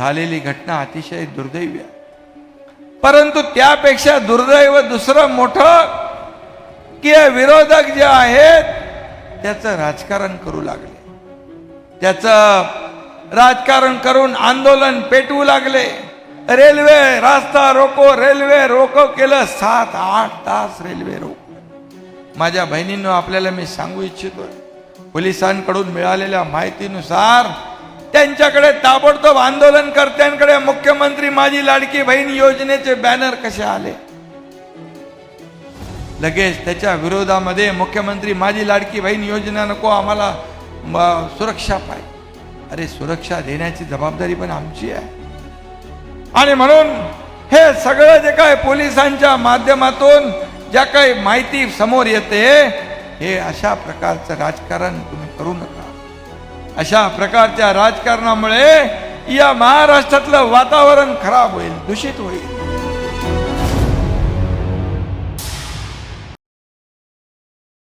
झालेली घटना अतिशय दुर्दैवी आहे. परंतु त्यापेक्षा दुर्दैव दुसरं मोठं की विरोधक जे आहेत त्याचं राजकारण करू लागले. त्याचं राजकारण करून आंदोलन पेटवू लागले. रेल्वे रास्ता रोको रेल्वे रोको केलं सात आठ तास रेल्वे रोको. माझ्या बहिणींनो आपल्याला मी सांगू इच्छितो पोलिसांकडून मिळालेल्या माहितीनुसार त्यांच्याकडे ताबडतोब आंदोलनकर्त्यांकडे मुख्यमंत्री माझी लाडकी बहीण योजनेचे बॅनर कसे आले? लगेच त्याच्या विरोधामध्ये मुख्यमंत्री माझी लाडकी बहीण योजना नको आम्हाला सुरक्षा पाहिजे. अरे सुरक्षा देण्याची जबाबदारी पण आमची आहे. आणि म्हणून हे सगळं जे काय पोलिसांच्या माध्यमातून ज्या काही माहिती समोर येते हे अशा प्रकारचं राजकारण तुम्ही करू नका. अशा प्रकारच्या राजकारणामुळे या महाराष्ट्रातलं वातावरण खराब होईल दूषित होईल.